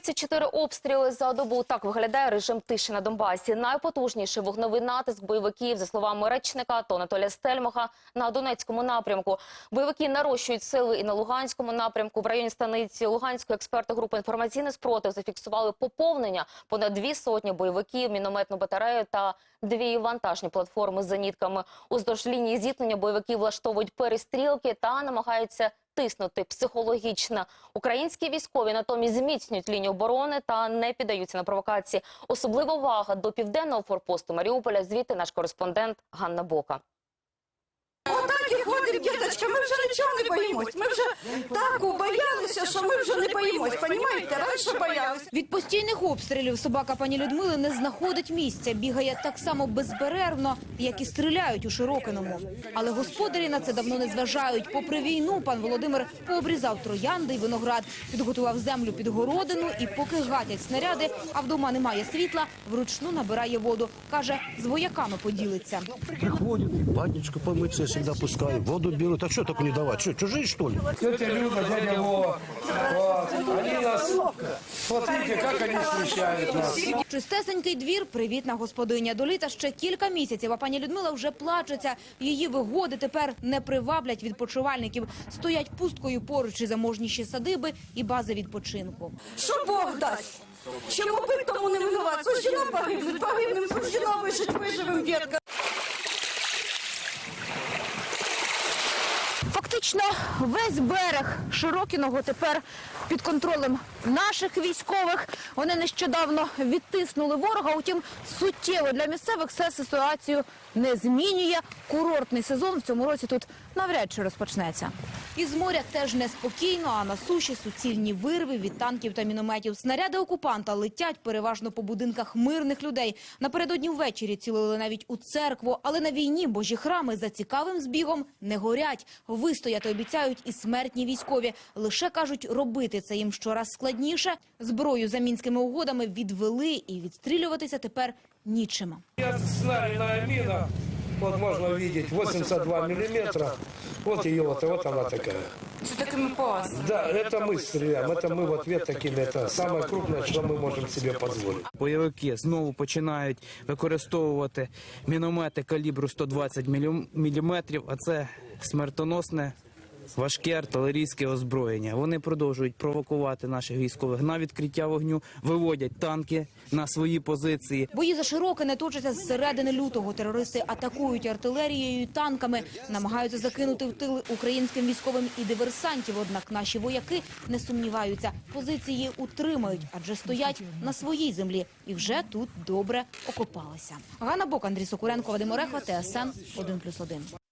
34 обстріли за добу. Так виглядає режим тиші на Донбасі. Найпотужніший вогневий натиск бойовиків, за словами речника АТО Анатолія Стельмаха, на Донецькому напрямку. Бойовики нарощують сили і на Луганському напрямку. В районі станиці Луганської експерти групи інформаційний спротив зафіксували поповнення понад дві сотні бойовиків, мінометну батарею та дві вантажні платформи з зенітками. Уздовж лінії зіткнення бойовики влаштовують перестрілки та намагаються тиснути психологічно. Українські військові натомість зміцнюють лінію оборони та не піддаються на провокації. Особлива увага до південного форпосту Маріуполя. Звідти наш кореспондент Ганна Бока. Отак і ходимо, діточка, ми вже нічого не боїмось. Ми вже так убоялися, що ми вже не боїмось. Понімаєте? Раніше боялись. Від постійних обстрілів собака пані Людмили не знаходить місця, бігає так само безперервно, як і стріляють у Широкиному. Але господарі на це давно не зважають. Попри війну, пан Володимир пообрізав троянди й виноград, підготував землю під городину і поки гатять снаряди, а вдома немає світла, вручну набирає воду. Каже, з вояками поділиться. Приходит, батюшка помыться я всегда пускаю, воду берут. А что так не давать? Что, чужие что ли? Тетя Люда, дядя Вова. Вот. Они нас... Смотрите, как они встречают нас. Чистесенький двір, привітна господиня. До літа ще кілька місяців, а пані Людмила вже плачеться. Її вигоди тепер не приваблять відпочивальників. Стоять пусткою поруч і заможніші садиби і бази відпочинку. Що Бог дасть? Чому бит тому не винуват? Суждено погибнуть, погибнем, суждено вижить, виживем, дітка. Фактично весь берег Широкіного тепер під контролем наших військових. Вони нещодавно відтиснули ворога. Утім, суттєво для місцевих це ситуацію не змінює. Курортний сезон в цьому році тут навряд чи розпочнеться. Із моря теж неспокійно, а на суші суцільні вирви від танків та мінометів. Снаряди окупанта летять переважно по будинках мирних людей. Напередодні ввечері цілили навіть у церкву, але на війні божі храми за цікавим збігом не горять. Вистояти обіцяють і смертні військові. Лише кажуть, робити це їм щораз складніше. Зброю за мінськими угодами відвели і відстрілюватися тепер нічим. Я снарядная мина. Вот можно увидеть 82 миллиметра. Вот ее вот, вот она такая. Да, это мы стреляем, это мы в ответ такими, это самое крупное, что мы можем себе позволить. бойовики знову починають використовувати міномети калібру 120 мм, а це смертоносне важке артилерійське озброєння. Вони продовжують провокувати наших військових на відкриття вогню, виводять танки на свої позиції. Бої за Широкине точаться з середини лютого. Терористи атакують артилерією танками, намагаються закинути в тили українським військовим і диверсантів. Однак наші вояки не сумніваються, позиції утримають, адже стоять на своїй землі і вже тут добре окопалися. Ганна Бок, Андрій Сокуренко, Вадим Орехва, ТСН 1+,1.